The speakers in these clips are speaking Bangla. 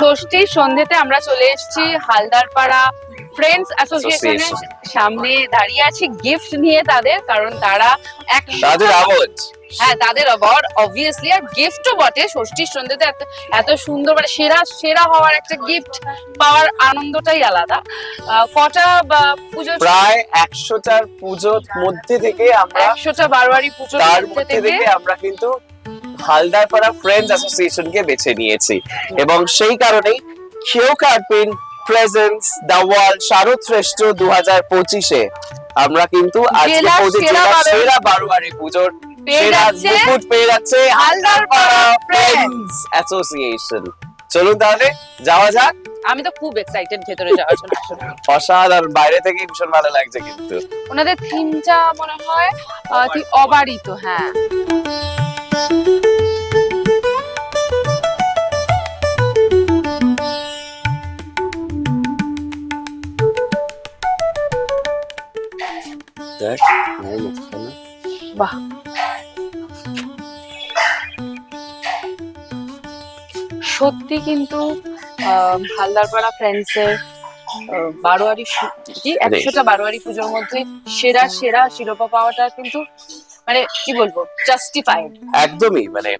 ষষ্ঠীর সন্ধ্যেতে আমরা চলে এসেছি হালদারপাড়া ফ্রেন্ডস অ্যাসোসিয়েশনের সামনে দাঁড়িয়ে আছি গিফট নিয়ে তাদের কারণ তারা একশো তাদের আওয়াজ হ্যাঁ তাদের অ্যাওয়ার্ড অবভিয়াসলি আর গিফটও বটে। ষষ্ঠীর সন্ধ্যেতে এত এত সুন্দর মানে সেরা সেরা হওয়ার একটা গিফট পাওয়ার আনন্দটাই আলাদা। কটা বা পুজো প্রায় একশোটার পুজোর মধ্যে থেকে আমরা একশোটা বারোয়ারি পুজোর তার মধ্যে থেকে আমরা কিন্তু হালদারপাড়া ফ্রেন্ডস অ্যাসোসিয়েশন কে বেছে নিয়েছি। এবং সেই কারণেই Keo Karpin presents the world শারদ শ্রেষ্ঠ দু হাজার পঁচিশে আমরা কিন্তু আজকে পৌঁছে সেরা বারোয়ারি- পুজোর। সেরা মুকুট পেয়ে যাচ্ছে হালদারপাড়া হালদারপাড়া ফ্রেন্ডস অ্যাসোসিয়েশন চলুন তাহলে যাওয়া যাক। আমি তো খুব এক্সাইটেড ভেতরে যাওয়ার জন্য। অসাধারণ বাইরে থেকে ভীষণ ভালো লাগছে কিন্তু। ওনাদের থিমটা মনে হয় আহ, বাহ। সত্যি কিন্তু আহ, হালদারপাড়া ফ্রেন্ডস এর আহ, বারোয়ারি কি? একশোটা বারোয়ারি পুজোর মধ্যে সেরা সেরা শিরোপা পাওয়াটা কিন্তু মানে কি বলব জাস্টিফাইড একদমই মানে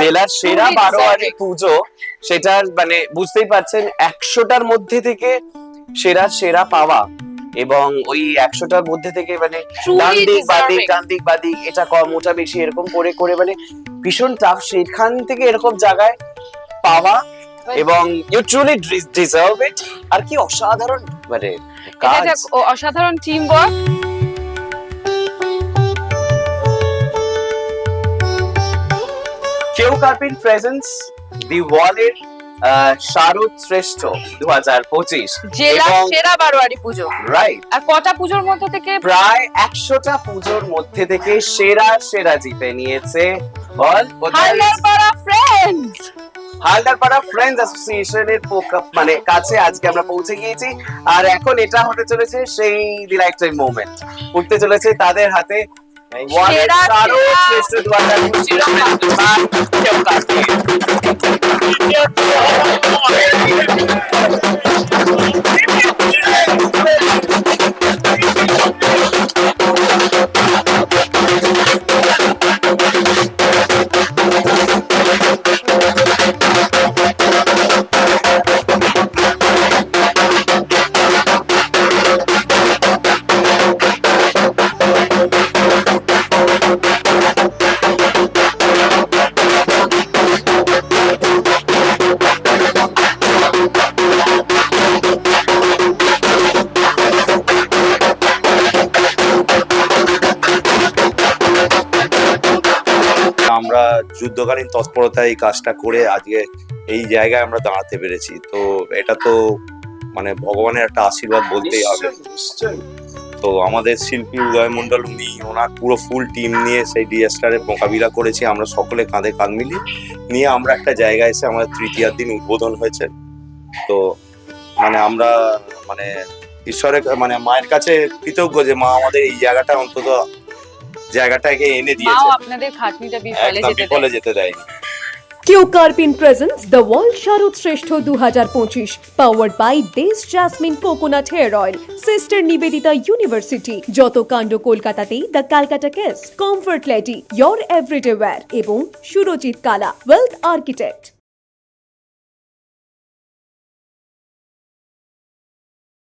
জেলার সেরা বারোয়ারি পুজো সেটার মানে বুঝতেই পারছেন একশোটার মধ্যে থেকে সেরা সেরা পাওয়া এবং ওই একশোটার মধ্যে থেকে মানে ডান দিক বাদিক ডান দিক বাদিক এটা কম ওটা বেশি এরকম করে করে মানে ভীষণ টাফ সেখান থেকে এরকম জায়গায় পাওয়া এবং ইউ ট্রুলি ডিজার্ভ ইট আর কি অসাধারণ মানে কাজ। অসাধারণ টিম ওয়ার্ক কেউ কার্পিন প্রেজেন্স দি ওয়ালের শারদ শ্রেষ্ঠ দু হাজার পঁচিশ। জেলা সেরা বারোয়ারি পুজো। রাইট আর কটা পুজোর মধ্যে থেকে? প্রায় একশোটা পুজোর মধ্যে থেকে সেরা সেরা জিতে নিয়েছে বল? হালদারপাড়া ফ্রেন্ডস হালদারপাড়া ফ্রেন্ডস অ্যাসোসিয়েশনের মানে কাছে আজকে আমরা পৌঁছে গিয়েছি। আর এখন এটা হতে চলেছে সেই দি লাইফ টাইম মোমেন্ট উঠতে চলেছে তাদের হাতে One Saro versus one Kushiro and Duhan Chowkati. আমরা যুদ্ধকালীন তৎপরতায় এই কাজটা করে আজকে এই জায়গায় আমরা দাঁড়াতে পেরেছি। তো এটা তো মানে ভগবানের একটা আশীর্বাদ বলতেই হবে। তো আমাদের শিল্পী উদয় মন্ডল উনি ওনার পুরো ফুল টিম নিয়ে সেই ডিএসটারের মোকাবিলা করেছি। আমরা সকলে কাঁধে কাঁধ মিলিয়ে নিয়ে আমরা একটা জায়গায় এসে আমাদের তৃতীয়ার দিন উদ্বোধন হয়েছে। তো মানে আমরা মানে ঈশ্বরের মানে মায়ের কাছে কৃতজ্ঞ যে মা আমাদের এই জায়গাটা অন্তত জায়গাটাকে এনে দিয়েছে। আপনাদের খাটনিটা বিফলে যেতে বিফলে যেতে দেয়নি। Keo Karpin presents the world শারদ শ্রেষ্ঠ দু হাজার পঁচিশ পাওয়ার্ড বাই দেশ jasmine coconut hair oil sister Nivedita university যত কাণ্ড কলকাতাতেই the Calcutta case comfort lady your everyday wear এবং সুরজিৎ কালা ওয়েলথ আর্কিটেক্ট